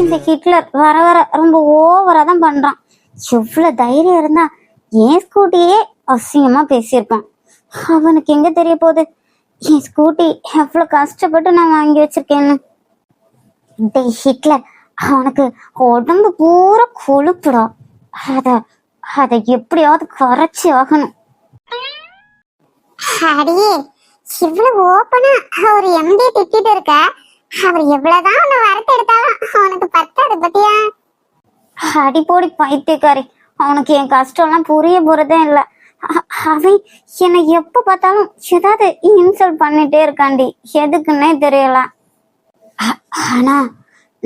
இந்த ஹிட்லர் வர வர ரொம்ப ஓவரா தான் பண்றான். எவ்வளவு தைரியம் இருந்தா என் ஸ்கூட்டியே அசிங்கமா பேசியிருப்பான். அவனுக்கு எங்க தெரிய போகுது? என் ஸ்கூட்டி எவ்வளவு கஷ்டப்பட்டு நான் வாங்கி வச்சிருக்கேன்னு. ஹிட்லர் அவனுக்கு உடம்பு பூரா கொழுப்புடா. அத அதை எப்படியாவது குறைச்சி ஆகணும். அடியே இவ்வளவு ஓப்பனா அவர் எம்டி திட்டிட்டு இருக்க? அவர் எவ்வளவுதான் உன்னை வரத்து எடுத்தாலும் அவனுக்கு பத்தாது பத்தியா? அடி போடி பைத்தியக்காரி. அவனுக்கு என் கஷ்டம்லாம் புரிய போறதே இல்ல. அவன் என்னை எப்ப பார்த்தாலும் ஏதாவது இன்சல்ட் பண்ணிட்டே இருக்காண்டி. எதுக்குன்னே தெரியல. ஆனா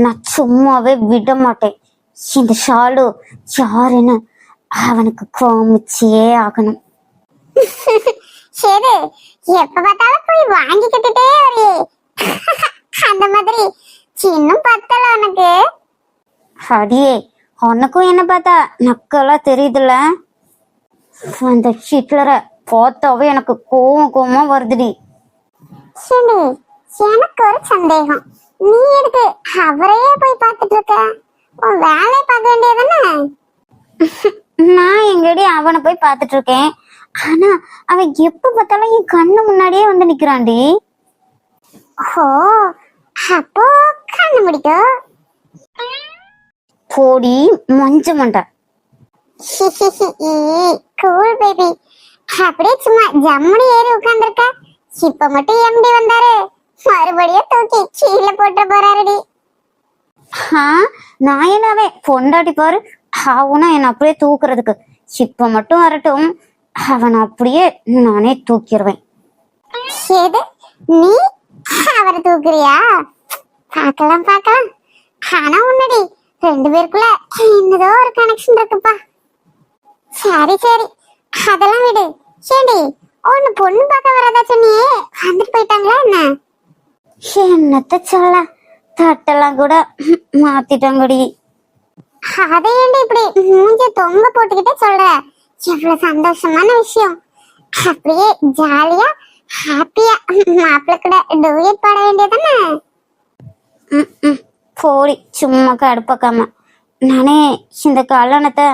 நான் சும்மாவே விட மாட்டேன். இந்த ஷாலு யாருன்னு அவனுக்கு காமிச்சே ஆகணும். சரி எப்ப பார்த்தாலும் போய் வாங்கிக்கிட்டுட்டே வரையே அந்த மாதிரி சின்னும் பத்தல உனக்கு. அடியே உனக்கும் என்ன பார்த்தா நக்கலா தெரியுதுல்ல? அந்த ஹிட்லரை பார்த்தாவே எனக்கு கோவம் கோவமா வருதுடி. சரி எனக்கு ஒரு சந்தேகம். நீ எதுக்கு அவரையே போய் பார்த்துட்டு இருக்க உன் வேலையை பார்க்க வேண்டியதானே நான் எங்கடி அவனை போய் பார்த்துட்டு இருக்கேன் ஆனா அவன் எப்ப பார்த்தாலும் என் கண்ணு முன்னாடியே வந்து நிக்கிறான்டி. ஓ அப்போ கண்ணு முடிக்கும் போடி மஞ்ச மண்டை. கூல் பேபி அப்படியே சும்மா ஜம்முனி ஏறி உட்கார்ந்திருக்க. இப்ப மட்டும் எம்டி வந்தாரு? மறுபடியும் தூக்கி கீழே போட்டு போறாருடி. ஆ நான் என்னவே பொண்டாட்டி பாரு அவனா என்ன அப்படியே தூக்குறதுக்கு. இப்ப மட்டும் வரட்டும் அவனை அப்படியே நானே தூக்கிடுவேன். எது? நீ அவரை தூக்குறியா? பார்க்கலாம் பார்க்கலாம். ஆனா உன்னடி ரெண்டு பேருக்குள்ள என்னதோ ஒரு கனெக்ஷன் இருக்குப்பா. சரி சரி. அதெல்லாம் விடு. ஏண்டி ஒன்னு பொண்ணு பார்க்க வரதா சொன்னியே? வந்துட்டு போயிட்டாங்களா என்ன? என்னத்த சொல்ல? தட்டெல்லாம் கூட மாத்திட்டங்கடி அதை ஏண்டி இப்படி மூஞ்ச தொங்க போட்டுக்கிட்டே சொல்ற? எவ்வளவு சந்தோஷமான விஷயம். அப்படியே ஜாலியா ஹாப்பியா மாப்பிள்ள கூட டூயட் பாட வேண்டியதானே. போடி சும்மா கடுப்பாக்காம நானே இந்த கல்யாணத்தை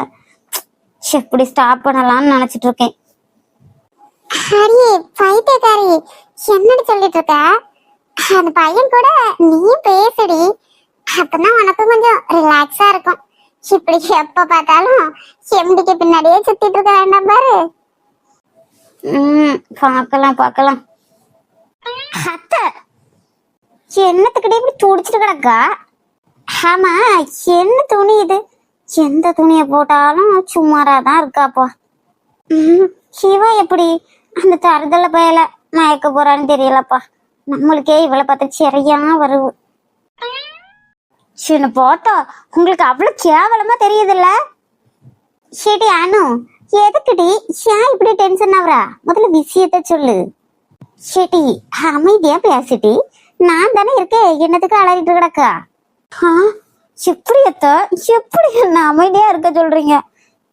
எப்படி ஸ்டாப் பண்ணலாம்னு நினைச்சிட்டு இருக்கேன். ஹரி பைத்தியக்காரி என்னடி சொல்லிட்டு இருக்க? அந்த பையன் கூட நீ பேசுடி. அப்பதான் உனக்கும் கொஞ்சம் ரிலாக்ஸா இருக்கும். இப்படி எப்ப பார்த்தாலும் எம்டிக்கு பின்னாடியே சுத்திட்டு இருக்க வேண்டாம் பாரு. ம் பார்க்கலாம் பார்க்கலாம். அத்தை என்னத்துக்கிட்டே இப்படி துடிச்சிட்டு கிடக்கா? ஆமா என்ன துணி இது? எந்த துணியை போட்டாலும் சுமாராதான் இருக்காப்பா. ம், சிவா எப்படி அந்த தருதல பயல மயக்க போறான்னு தெரியலப்பா. நம்மளுக்கே இவளை பார்த்தா சரியா வருவு. சின்ன போட்டோ உங்களுக்கு அவ்வளவு கேவலமா தெரியுதுல்ல? சரி அனு எதுக்குடி? ஏன் இப்படி டென்ஷன் ஆகுறா முதல்ல விஷயத்த சொல்லு. சரி அமைதியா பேசிட்டி நான் தானே இருக்கேன். என்னத்துக்கு அலறிட்டு கிடக்கா? ஆ? எப்படி அத்தா? எப்படி என்ன அமைதியா இருக்க சொல்றீங்க?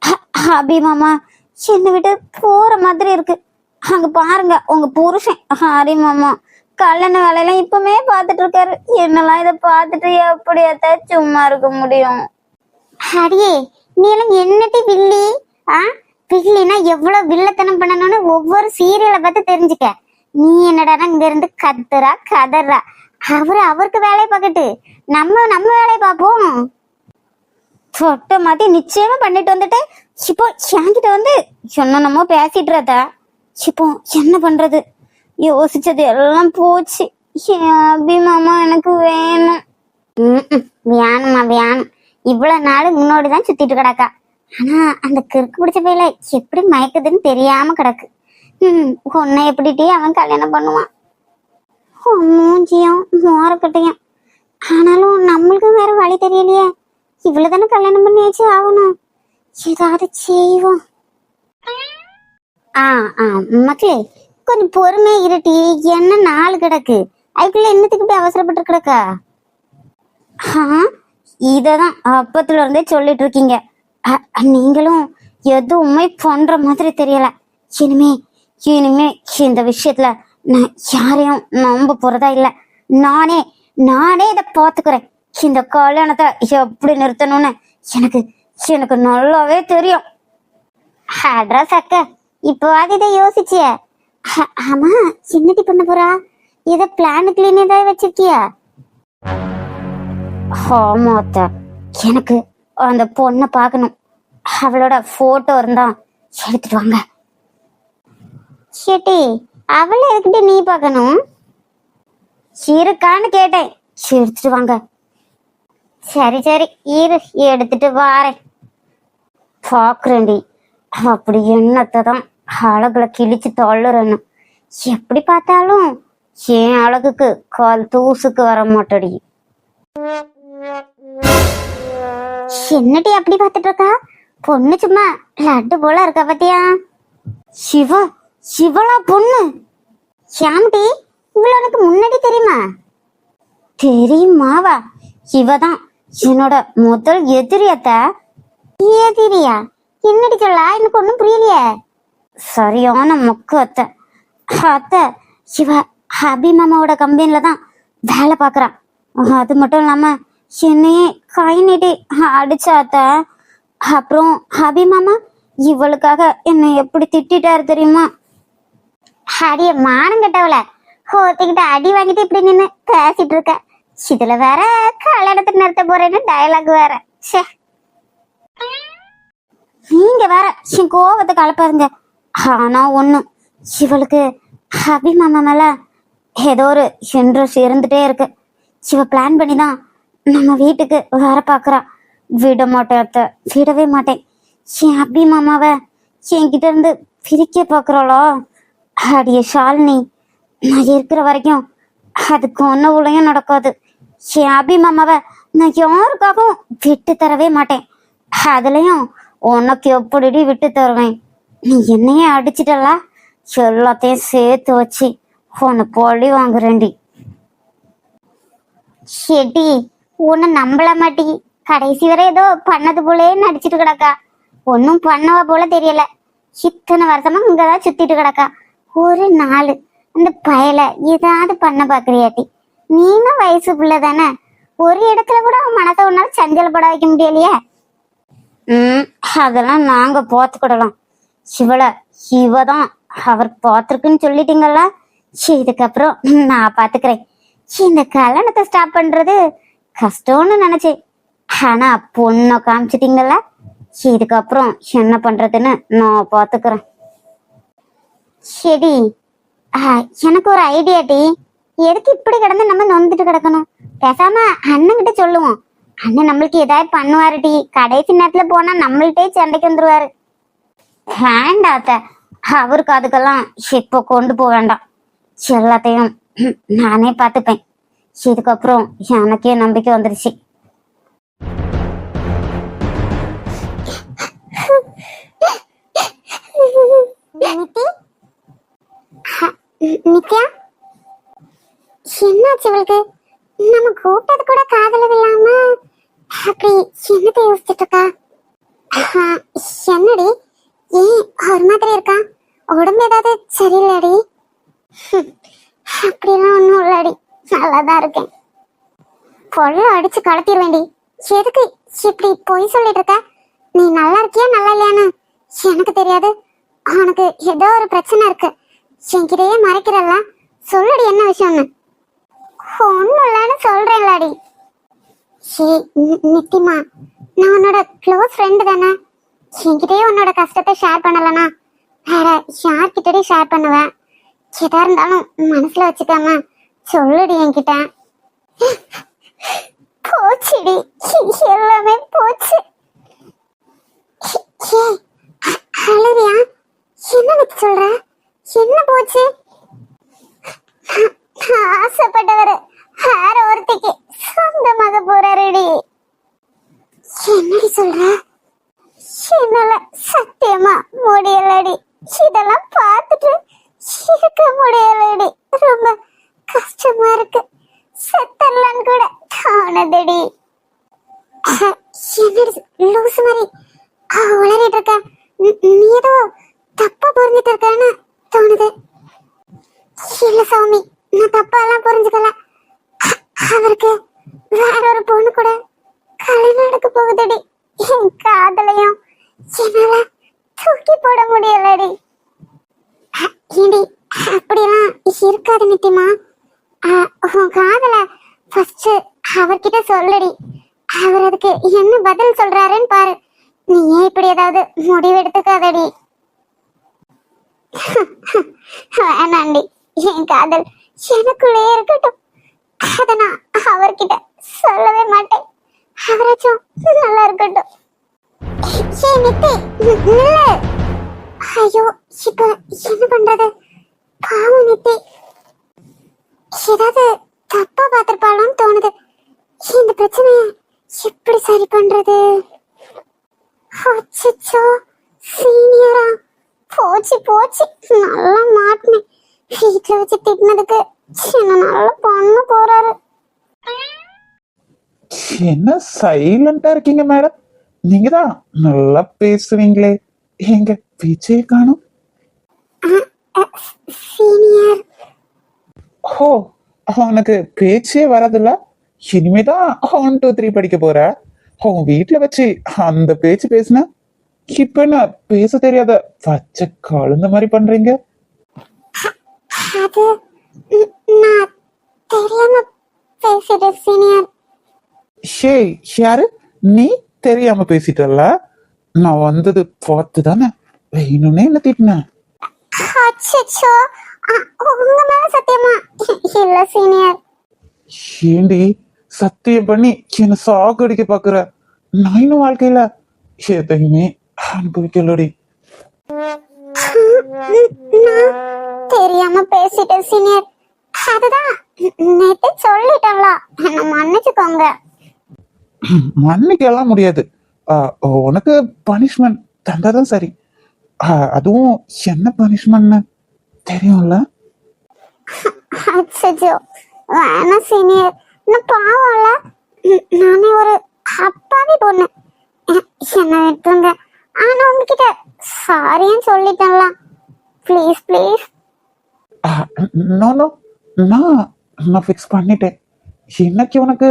அ- அபி மாமா என்னை விட்டு போற மாதிரி இருக்கு. அங்க பாருங்க உங்க புருஷன். ஹரி மாமா. கல்யாண வேலையெல்லாம் இப்பவுமே பார்த்துட்டு இருக்காரு என்னெல்லாம் இதை பார்த்துட்டு எப்படி அத்தா சும்மா இருக்க முடியும்? அடியே நீ எல்லாம் என்னட்டி வில்லி? ஆ? வில்லினா எவ்வளவு வில்லத்தனம் பண்ணணும்னு ஒவ்வொரு சீரியலை பார்த்து தெரிஞ்சுக்க. நீ என்னடா இங்க இருந்து கத்துறா கதறா? அவரு அவருக்கு வேலையை பார்க்கட்டு. நம்ம நம்ம வேலையை பார்ப்போம். சொட்ட மாத்தி நிச்சயமா பண்ணிட்டு வந்துட்டு இப்போ என்கிட்ட வந்து என்னென்னமோ பேசிட்டு இருந்தா இப்போ என்ன பண்றது? யோசிச்சது எல்லாம் போச்சு அபி மாமா எனக்கு வேணும். வேணுமா வேணும். இவ்வளவு நாள் முன்னோடி தான் சுத்திட்டு கிடக்கா. ஆனா அந்த கிறுக்கு பிடிச்ச பையில எப்படி மயக்குதுன்னு தெரியாம கிடக்கு. ம் உன்னை எப்படிட்டி அவன் கல்யாணம் பண்ணுவான். மூஞ்சியும் மோரக்கட்டையும். ஆனாலும் நம்மளுக்கு வேற வழி தெரியலையே. இவ்வளவுதானே கல்யாணம் பண்ணியாச்சு ஆகணும். ஏதாவது செய்வோம். ஆ ஆ மக்களே கொஞ்சம் பொறுமையா இருட்டி என்ன நாள் கிடக்கு? அதுக்குள்ள என்னத்துக்கு இப்படி அவசரப்பட்டு கிடக்கா? இததான் அப்பத்துல இருந்தே சொல்லிட்டு இருக்கீங்க. நீங்களும் எதுவுமே பண்ற மாதிரி தெரியல. இனிமே இனிமே இந்த விஷயத்துல நான் யாரையும் நம்ப போறதா இல்ல. நானே நானே இதை பாத்துக்கிறேன் இந்த கல்யாணத்தை எப்படி நிறுத்தணும்னு எனக்கு எனக்கு நல்லாவே தெரியும். அட்ரஸ் அக்க இப்போ அது இதை யோசிச்சிய? ஆமா என்னடி பண்ண போறா. ஏதோ பிளான் கிளீன் ஏதாவது வச்சிருக்கியா? ஆமா அத்தை. எனக்கு அந்த பொண்ணை பார்க்கணும். அவளோட போட்டோ இருந்தா எடுத்துட்டு வாங்க. ஷெட்டி அவளை எதுக்கிட்ட நீ பார்க்கணும்? இருக்கான்னு கேட்டேன். எடுத்துட்டு வாங்க. சரி சரி இரு எடுத்துட்டு வாரேன். பார்க்குறேன்டி. அப்படி என்னத்தை தான் அழகுல கிழிச்சு தள்ளுறேன்னு. எப்படி பார்த்தாலும் என் அழகுக்கு கால் தூசுக்கு வர மாட்டடி. என்னடி அப்படி பார்த்துட்டு இருக்கா? பொண்ணு சும்மா லட்டு போல இருக்கா பாத்தியா? சிவா சிவளா பொண்ணு. ஷாம்டி இவ்வளவு எனக்கு முன்னாடி தெரியுமா? தெரியுமாவா? இவதான் என்னோட முதல் எதிரியத்த எதிரியா? என்னடி சொல்ல? எனக்கு ஒண்ணும் புரியலையே. சரியான மொக்கு அத்தை. அத்தை இவ ஹாபி மாமாவோட கம்பெனில தான் வேலை பாக்குறான் அது மட்டும் இல்லாம என்னையே கை நீட்டி அடிச்சா அத்தை. அப்புறம் ஹாபி மாமா இவளுக்காக என்னை எப்படி திட்டிட்டாரு தெரியுமா? அடிய மானம் கட்டவள. ஒருத்திக்கிட்ட அடி வாங்கிட்டு இப்படி நின்னு பேசிட்டு இருக்க. இதுல வேற கல்யாணத்துக்கு நிறுத்த போறேன்னு டயலாக் வேற. சே நீங்க வேற என் கோபத்தை கலப்பாருங்க ஆனா ஒண்ணு இவளுக்கு அபிமாமா மேல ஏதோ ஒரு இன்ட்ரெஸ்ட் இருந்துட்டே இருக்கு. இவ பிளான் பண்ணி தான் நம்ம வீட்டுக்கு வர பாக்குறா. விட மாட்டேன் விடவே மாட்டேன். என் அபி மாமாவை என்கிட்ட இருந்து பிரிக்க பாக்குறாளோ? அடிய ஷாலினி நான் இருக்கிற வரைக்கும் அதுக்கு ஒன்ன உலகம் நடக்காது. என் அபி மாமாவை நான் யாருக்காகவும் விட்டு தரவே மாட்டேன். அதுலயும் உனக்கு எப்படிடி விட்டு தருவேன் நீ என்னையே அடிச்சிட்டல? எல்லாத்தையும் சேர்த்து வச்சு உன்னை பொழி வாங்குறேன்டி. ஷெட்டி உன்னை நம்பல மாட்டி கடைசி வரை ஏதோ பண்ணது போலே நடிச்சிட்டு கிடக்கா. ஒன்னும் பண்ணவ போல தெரியல. இத்தனை வருஷமா இங்கதான் சுத்திட்டு கிடக்கா. ஒரு நாள் அந்த பயல ஏதாவது பண்ண பாக்குறியாட்டி நீனும் வயசு பிள்ளை தானே. ஒரு இடத்துல கூட அவன் மனசை உன்னால சஞ்சலப்பட வைக்க முடியலையே. ம் அதெல்லாம் நாங்க பார்த்துக்கிடலாம். சிவல இவ தான் அவர் பார்த்துருக்குன்னு சொல்லிட்டீங்கல்ல? சரி, இதுக்கப்புறம் நான் பாத்துக்கிறேன். இந்த கல்யாணத்தை ஸ்டாப் பண்றது கஷ்டம்னு நினைச்சேன். ஆனா பொண்ணை காமிச்சிட்டீங்கல்ல? இதுக்கப்புறம் என்ன பண்றதுன்னு நான் பாத்துக்கிறேன். சரி எனக்கு ஒரு ஐடியா டி. எதுக்கு இப்படி கிடந்து நம்ம நொந்துட்டு கிடக்கணும்? பேசாம அண்ணன் கிட்ட சொல்லுவோம். அண்ணன் நம்மளுக்கு ஏதாவது பண்ணுவாரு டி. கடைசி நேரத்துல போனா நம்மள்ட்டே சண்டைக்கு வந்துருவாரு. வேண்டாத்த அவருக்கு அதுக்கெல்லாம் இப்போ கொண்டு போக வேண்டாம். எல்லாத்தையும் நானே பார்த்துப்பேன். இதுக்கப்புறம் எனக்கே நம்பிக்கை வந்துருச்சு. நித்யா? என்னாச்சு இவளுக்கு? நம்ம கூப்பிட்டது கூட காதல இல்லாம அப்படி என்னத்தை யோசிச்சுட்டு இருக்கா? என்னடி? ஏய் ஒரு மாதிரி இருக்கா உடம்பு ஏதாவது சரியில்லடி அப்படிலாம் ஒன்றும் இல்லடி. நல்லாதான் இருக்கேன். பொருளை அடிச்சு கடத்திடுவேண்டி எதுக்கு இப்படி பொய் சொல்லிட்டு இருக்க? நீ நல்லா இருக்கியா நல்லா இல்லையான்னு எனக்கு தெரியாது. உனக்கு ஏதோ ஒரு பிரச்சனை இருக்கு. என்கிட்டயே மறைக்கிறல்ல. சொல்லுடி என்ன விஷயம்னு. ஒன்றும் இல்லைன்னு சொல்றேன்லாடி. சே நித்திமா நான் உன்னோட க்ளோஸ் ஃப்ரெண்டு தானே. என்கிட்டயே உன்னோட கஷ்டத்தை ஷேர் பண்ணலனா வேற யார்கிட்டயும் ஷேர் பண்ணுவேன் எதா இருந்தாலும் மனசுல வச்சுக்காம சொல்லுடி என்கிட்ட. போச்சுடி. எல்லாமே போச்சு. ஏய், என்ன நித்தி சொல்ற? என்ன போச்சு நான் நான் ஆசைப்பட்டவர் வேற ஒருத்திக்கு சொந்தமாக போறாருடி என்னடி சொல்ற என்னால சத்தியமா முடியலடி இதெல்லாம் பார்த்துட்டு இருக்க முடியலடி ரொம்ப கஷ்டமா இருக்கு செத்தரலான்னு கூட தோணுதடி இல்ல சாமி நான் தப்பாலாம் புரிஞ்சுக்கல அ- அவருக்கு வேற ஒரு பொண்ணு கூட கல்யாணம் நடக்க போகுதுடி. என் காதலையும் என்னால தூக்கி போட முடியலடி. அ- அப்படிலாம் இருக்காது நித்தியமா உன் காதல ஃபர்ஸ்ட் அவர்கிட்ட சொல்லடி. அவர் அதுக்கு என்ன பதில் சொல்றாருன்னு பாரு. நீ ஏன் இப்படி ஏதாவது முடிவெடுத்துக்காதடி வேணாண்டி என் காதல் எனக்குள்ளே இருக்கட்டும். அத நான் அவர்கிட்ட சொல்லவே மாட்டேன். அவராச்சும் நல்லா இருக்கட்டும். ஏய் நித்தி நி- ஐயோ இப்ப என்ன பண்றது? பாவம் நித்தி. ஏதாவது தப்பா பார்த்திருப்பாளோன்னு தோணுது. இந்த பிரச்சனைய எப்படி சரி பண்றது? அச்சச்சோ சீனியரா போச்சு போச்சு. நல்லா மாட்டினேன். வீட்டுல வச்சு திட்டினதுக்கு. என்ன நல்லா பண்ண போறாரு. என்ன சைலண்டா இருக்கீங்க மேடம் நீங்க தான் நல்லா பேசுவீங்களே. எங்க பேச்சே காணும்? ஓ அவனுக்கு பேச்சே வரதில்ல? இனிமேதான் ஒன் டூ த்ரீ படிக்க போற. அவன் வீட்டுல வச்சு அந்த பேச்சு பேசுன இப்ப என்ன பேச தெரியாத பச்சை கழுந்த மாதிரி பண்றீங்க? தெரியாம பேசிட்டேன் சீனியர் ஷே யாரு? நீ தெரியாம பேசிட்டல்ல? நான் வந்தது பார்த்து தானே வேணும்னே என்ன திட்டினேன் அச்சச்சோ. உங்க மேல சத்தியமா? இல்ல சீனியர் ஏண்டி சத்தியம் பண்ணி என்ன சாகடிக்க பாக்குற? நான் இன்னும் வாழ்க்கையில எதையுமே அனுபவிக்கலடி. தெரியாம பேசிட்டேன் சீனியர் அதுதான். நேத்து சொல்லிட்டேன்ல. என்ன மன்னிச்சுக்கோங்க. மன்னிக்கலாம் முடியாது. உனக்கு பனிஷ்மெண்ட் தந்தாதான் சரி. அதுவும் என்ன பனிஷ்மெண்ட்னு தெரியும்ல? அச்சச்சோ. வேணாம் சீனியர் நான் பாவம்ல. நானே ஒரு அப்பாவி பொண்ணு. என்ன விட்டுருங்க ஆனா உங்ககிட்ட சாரின்னு சொல்லிட்டேன்ல. ப்ளீஸ் ப்ளீஸ் நோ நோ நான் நான் ஃபிக்ஸ் பண்ணிட்டேன். இன்னைக்கு உனக்கு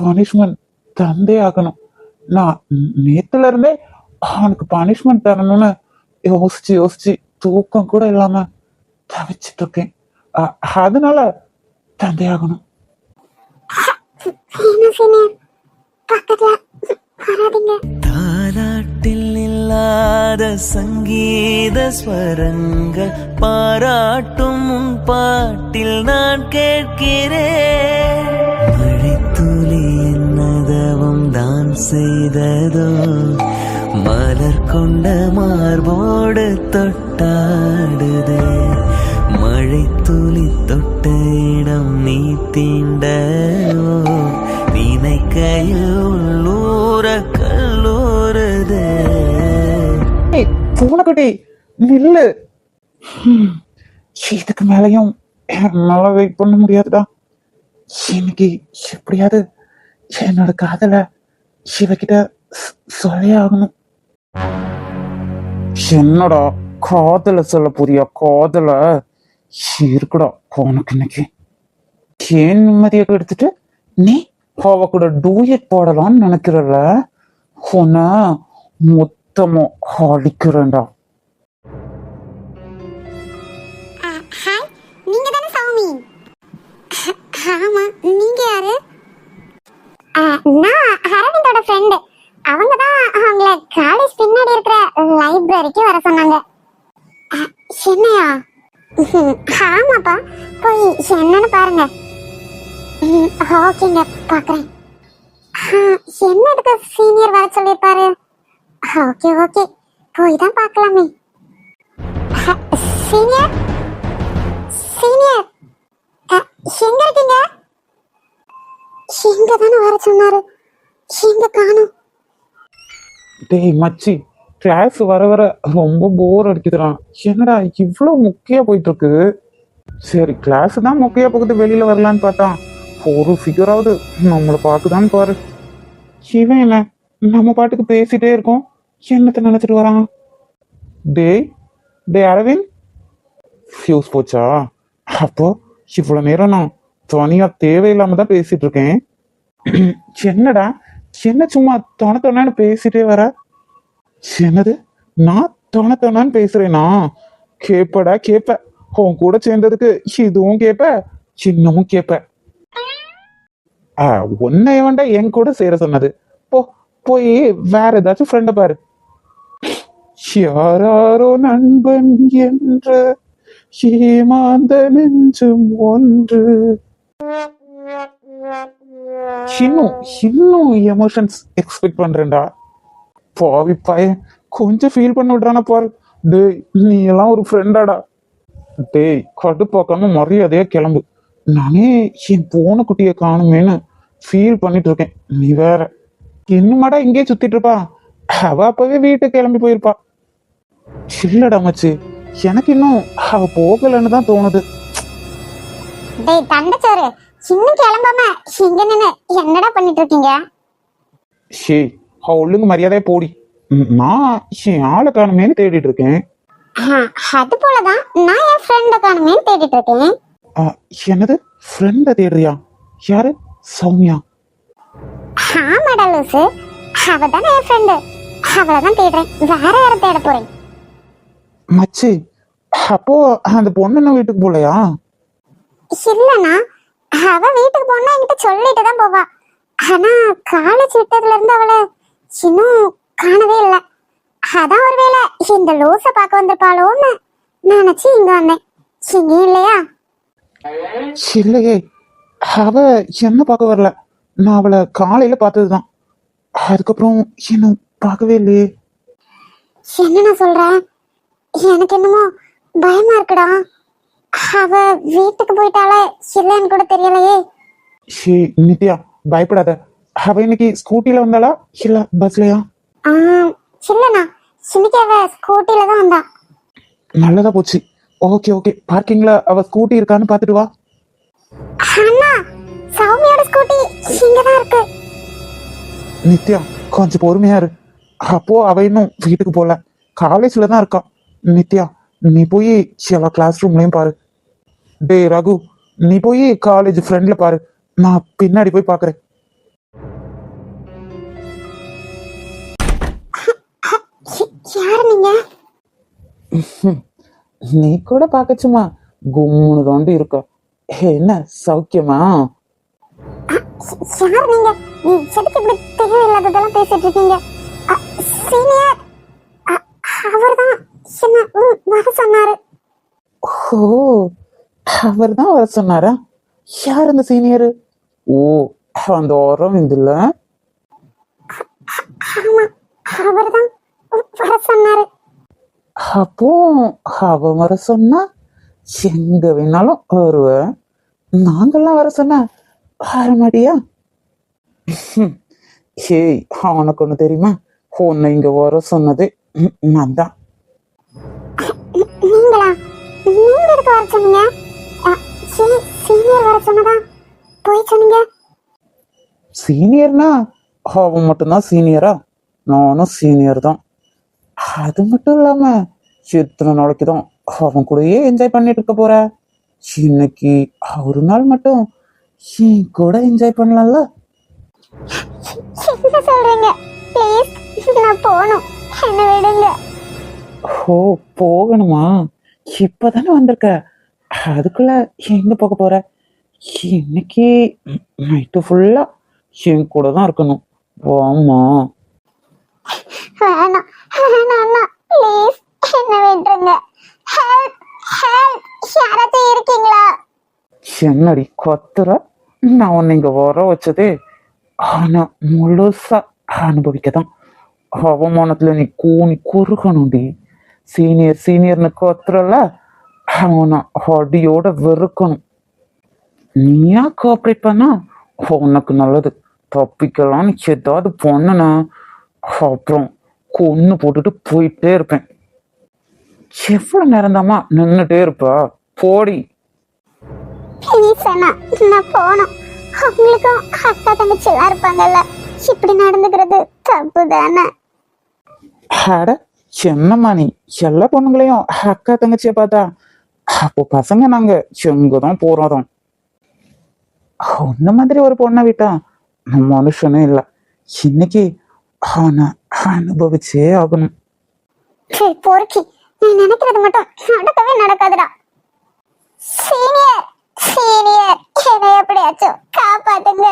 பனிஷ்மெண்ட் தந்தே ஆகணும்? நான் நேத்துல இருந்தே அவனுக்கு பனிஷ்மெண்ட் தரணும்னு யோசிச்சு யோசிச்சு தூக்கம் கூட இல்லாம தவிச்சிட்டு இருக்கேன் அதனால தந்தே ஆகணும். பக்கத்துல வராதீங்க. தாலாட்டில் இல்லாத சங்கீத ஸ்வரங்கள் பாராட்டும் உன் பாட்டில் நான் கேட்கிறேன். மழைத்துளி என்னதவம் தான் செய்ததோ? மலர் கொண்ட மார்போடு தொட்டாடுதே? துளி தொட்ட இடம் நீ தீண்டவோ? நினைக்கையில் உள்ளூர பூனைக்குட்டி நில்லு. இதுக்கு மேலையும் என்னால வெயிட் பண்ண முடியாதுடா. இன்னைக்கு எப்படியாவது என்னோட காதல சிவகிட்ட சொல்லே ஆகணும். என்னடா காதல சொல்ல போறியா? காதல? இருக்குடா உனக்கு இன்னைக்கு ஏன் நிம்மதியாக எடுத்துட்டு நீ அவ கூட டூயட் போடலாம்னு நினைக்கிறல்ல? உன்னை மொத்தமா அடிக்கிறேன்டா ஹாய் நீங்க தானே சௌமி ஆமா நீங்க யாரு நான் அரவிந்தோட ஃப்ரெண்டு அவங்க தான் அவங்கள காலேஜ் பின்னாடி இருக்கிற லைப்ரரிக்கு வர சொன்னாங்க. அஹ், என்னையா ஆமாப்பா போய் என்னன்னு பாருங்க ஓகேங்க பாக்குறேன் என்னதுக்கு சீனியர் வர சொல்லியிருப்பாரு ஓகே ஓகே. போய் தான் பார்க்கலாமே. சீனியர் சீனியர் எங்க இருக்கீங்க? எங்க தானே வர சொன்னாரு. எங்க காணும்? டேய் மச்சி கிளாஸ் வர வர ரொம்ப போர் அடிக்குதுறான் என்னடா இவ்வளோ முக்கியா போயிட்டு இருக்கு சரி கிளாஸ் தான் முக்கியா போகுது வெளியில வரலான்னு பார்த்தா. ஒரு ஃபிகராவது நம்மளை பார்க்குதான்னு பாரு. இவன் இல்லை நம்ம பாட்டுக்கு பேசிட்டே இருக்கோம். என்னத்தை நினைச்சிட்டு வரான்? டேய் டே அரவிந்த். ஃபியூஸ் போச்சா? அப்போ இவ்வளோ நேரம் நான் துணியா தேவையில்லாம தான் பேசிட்டு இருக்கேன். என்னடா? என்ன சும்மா தொண தொணன்னு பேசிட்டே வர? என்னது? நான் தொண தொணன்னு பேசுறேனா? கேப்படா கேப்ப. உன் கூட சேர்ந்ததுக்கு இதுவும் கேப்ப சின்னமும் கேப்ப. ஆ உன்னை வேண்டாம் என் கூட சேர சொன்னது. போ போய் வேற ஏதாச்சும் ஃப்ரெண்டை பாரு. யாராரோ நண்பன் என்ற ஏமாந்த நெஞ்சும் ஒன்று. இன்னும் இன்னும் எமோஷன்ஸ் எக்ஸ்பெக்ட் பண்றேன்டா. பாவி பையன் கொஞ்சம் ஃபீல் பண்ண விடுறான பாரு. டேய் நீ எல்லாம் ஒரு ஃப்ரெண்டாடா டேய் கடுப்பாக்காம மரியாதையா கிளம்பு. நானே என் போன குட்டியை காணுமேன்னு ஃபீல் பண்ணிட்டு இருக்கேன். நீ வேற. என்னமாடா இங்கே சுத்திட்டு இருப்பா? அவ அப்பவே வீட்டுக்கு கிளம்பி போயிருப்பா. இல்லடா மச்சி. எனக்கு இன்னும் அவ போகலன்னு தான் தோணுது. டேய் தண்டச்சோறு இன்னும் கிளம்பாம இங்க நின்னு என்னடா பண்ணிட்டு இருக்கீங்க ஷே அவ ஒழுங்கு மரியாதையா போடி. நான் என் ஆளை காணுமேன்னு தேடிட்டு இருக்கேன் அது போலதான் நான் என் ஃப்ரெண்ட காணுமேன்னு தேடிட்டு இருக்கேன் என்னது? ஃப்ரெண்ட தேடுறியா? யாரு? சௌமியா. ஆமாடா லூசு. அவ தானே என் ஃப்ரெண்டு அவளதான் தேடுறேன். வேற யாரை தேட போறேன்? மச்சி அப்போ அந்த பொண்ணு வீட்டுக்கு போலையா? இல்லனா அவ வீட்டுக்கு போனா என்கிட்ட சொல்லிட்டு தான் போவா. ஆனா காலேஜ் விட்டதுல இருந்து அவளை இன்னும் காணவே இல்ல. அதான் ஒருவேளை இந்த லூச பார்க்க வந்திருப்பாளோன்னு நினைச்சு இங்க வந்தேன். இங்கேயும் இல்லையா? இல்லையே அவ என்ன பார்க்க வரல? நான் அவளை காலையில பார்த்ததுதான். அதுக்கப்புறம் இன்னும் பார்க்கவே இல்லையே. என்ன நான் சொல்றேன் எனக்கு என்னமோ பயமா இருக்குடா. அவ வீட்டுக்கு போயிட்டாலே இல்லைன்னு கூட தெரியலையே. ஷே நித்யா பயப்படாத. அவ இன்னைக்கு ஸ்கூட்டில வந்தாளா? இல்ல பஸ்லயா ஆ இல்லண்ணா. இன்னைக்கு அவ ஸ்கூட்டில தான் வந்தா. நல்லதா போச்சு. Okay okay. பார்க்கிங்ல அவ ஸ்கூட்டி இருக்கான்னு பார்த்துட்டு வா. அண்ணா சௌமியோட ஸ்கூட்டி இங்கதான் இருக்கு. நித்யா கொஞ்சம் பொறுமையா இரு. அப்போ அவ இன்னும் வீட்டுக்கு போல. காலேஜ்ல தான் இருக்கா. நித்யா நீ போய் எல்லா கிளாஸ் ரூம்லயும் பாரு. டேய் ரகு நீ போய் காலேஜ் ஃப்ரெண்ட்ல பாரு. நான் பின்னாடி போய் பாக்குறேன். நீ கூட பார்க்க சும்மா கும்முனு தோண்டி இருக்க. என்ன சௌக்கியமா? யார் நீங்க? நீ எதுக்கு இப்படி தேவையில்லாததெல்லாம் பேசிட்டு இருக்கீங்க? சீனியர் அவர்தான். என்ன ம், வர சொன்னாரு. ஓ அவர் தான் வர சொன்னாரா? யார் அந்த சீனியர்? ஓ அந்த ஓரம் இதுல ஆமா அவர்தான் வர சொன்னாரு. அப்போ அவ வர சொன்னா எங்க வேணாலும் வருவ. நாங்கெல்லாம் வர சொன்னா வர மாட்டியா? ஹம். ஏய் அவனுக்கு ஒண்ணு தெரியுமா? உன்னை இங்க வர சொன்னது நான் தான். வர சொன்னீங்க சீனியர் வர சொன்னதா? போய் சொன்னீங்க. சீனியர்னா அவன் மட்டும்தான் சீனியரா? நானும் சீனியர் தான் அது மட்டும் இல்லாம எத்தனை நாளைக்கு தான் அவன் கூடயே என்ஜாய் பண்ணிட்டு இருக்க போற. இன்னைக்கு ஒரு நாள் மட்டும் என் கூட என்ஜாய் பண்ணலாம்ல? என்ன சொல்றீங்க? ப்ளீஸ் நான் போகணும். என்ன விடுங்க. ஓ போகணுமா? இப்பதானே வந்திருக்க. அதுக்குள்ள எங்க போக போற? இன்னைக்கு நைட்டு ஃபுல்லா என் கூட தான் இருக்கணும். வாமா வேணாம் வேணாம் ப்ளீஸ் என்ன விட்டுருங்க. ஹெல்ப் ஹெல்ப் யாராச்சும் இருக்கீங்களா? என்னடி கொத்துற? நான் உன்னை இங்க வர வச்சதே ஆனா முழுசா அனுபவிக்க தான் அவமானத்துல நீ கூனி குறுக்கணும்டி சீனியர் சீனியர்னு கொத்துறல அவனை அடியோட வெறுக்கணும் நீயா கோஆப்ரேட் பண்ணா உனக்கு நல்லது தப்பிக்கலாம்னு ஏதாவது பண்ணனா அப்புறம் கொன்னு போட்டுட்டு போயிட்டே இருப்பேன் எவ்வளவு நேரம் நின்னுட்டே இருப்பா போடி நான் போகணும் அவங்களுக்கும் அக்கா தங்கச்சி எல்லாம் இருப்பாங்கல்ல இப்படி நடந்துக்கிறது தப்பு தானே என்னம்மா நீ எல்லா பொண்ணுங்களையும் அக்கா தங்கச்சியை பார்த்தா அப்போ பசங்க நாங்க எங்கதான் போறோம் உன்ன மாதிரி ஒரு பொண்ணை விட்டா நம்ம மனுஷனே இல்லை. இன்னைக்கு அவனை அனுபவிச்சே ஆகணும். பொறுக்கி நீ நினைக்கிறது மட்டும் நடக்கவே நடக்காதுடா. சீனியர் சீனியர் என்னை எப்படியாச்சும் காப்பாத்துங்க.